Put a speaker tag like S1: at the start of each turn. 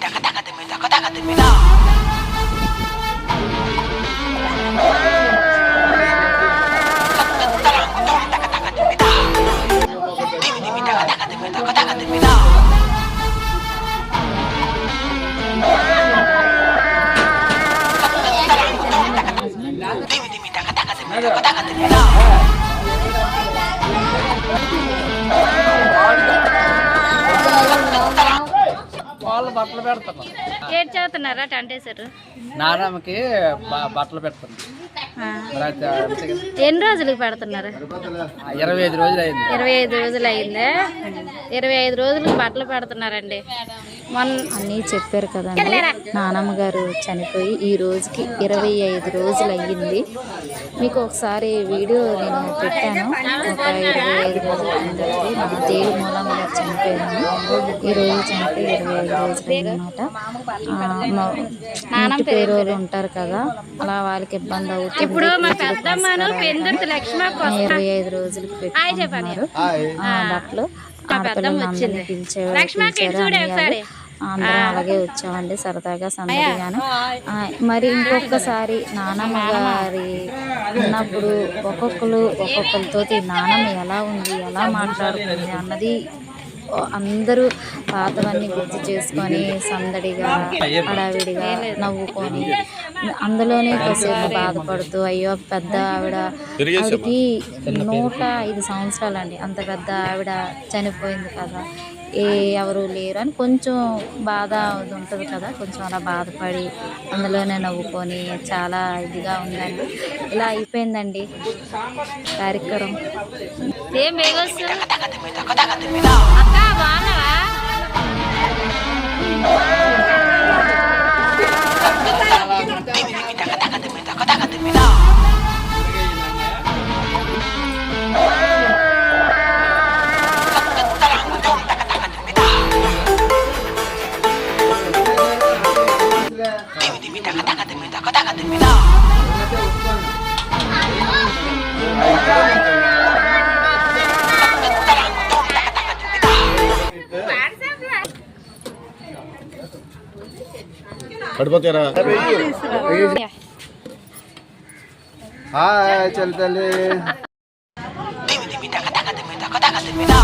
S1: వాళ్ళు బట్టలు పెడుతున్నారు
S2: ఏడు చదువుతున్నారా టంటేశారు
S1: నాన్నమ్మకి బ- బట్టలు పెడుతుంది మరి అయితే అంతే కదా.
S2: ఎన్ని రోజులకు పెడుతున్నారు?
S1: ఇరవై ఐదు రోజులు అయింది.
S2: ఇరవై ఐదు రోజులు అయిందే? ఇరవై ఐదు రోజులకు బట్టలు పెడుతున్నారండి. మొన్న
S3: అని చెప్పారు కదండి. నానమ్మ గారు చనిపోయి ఈ రోజుకి ఇరవై ఐదు రోజులు అయ్యింది. మీకు ఒకసారి వీడియో నేను పెట్టాను. ఒక ఇరవై ఐదు రోజుల కిందది నా దేవి మూలంగా గారు చనిపోయాను ఈ రోజు చనిపోయి ఇరవై ఐదు రోజులు అనమాట ఇంటి పేరోళ్ళు ఉంటారు కదా అలా వాళ్ళకి ఇబ్బంది అవుతుంది.
S2: మా
S3: ఇరవై ఐదు రోజులకి పెట్టుకుంటున్నారు. ఆ, బట్టలు. ఆడపిల్లలందరినీ పిలిచేవారు పిలిచారు అన్నయ్య అందరం అలాగే వచ్చామండి సరదాగా సందడిగాను. ఆ, మరి ఇంకొకసారి నానమ్మ గారి ఉన్నప్పుడు ఒక్కొక్కరు ఒక్కొక్కరితో నానమ్మ ఎలా ఉంది? ఎలా మాట్లాడుతుంది? అన్నది అందరూ పాతవన్నీ గుర్తు చేసుకొని సందడిగా హడావిడిగా నవ్వుకొని అందులోనే కొద్దిసేపు బాధపడుతూ అయ్యో పెద్ద ఆవిడ ఆవిడకి నూట ఐదు సంవత్సరాలండి. అంత పెద్ద ఆవిడ చనిపోయింది కదా. ఏ ఎవరు లేరు అని కొంచెం బాధ ఉంటుంది కదా. కొంచెం అలా బాధపడి అందులోనే నవ్వుకొని చాలా ఇదిగా ఉందండి. ఇలా అయిపోయిందండి కార్యక్రమం.
S2: ఏం బేగొచ్చు
S4: 가다가 됩니다. 가다가 됩니다. కడుపుతారా హాయ్ చల్తలే దిమి దిమి తగ తగ దిమి తగ తగ దిమిదా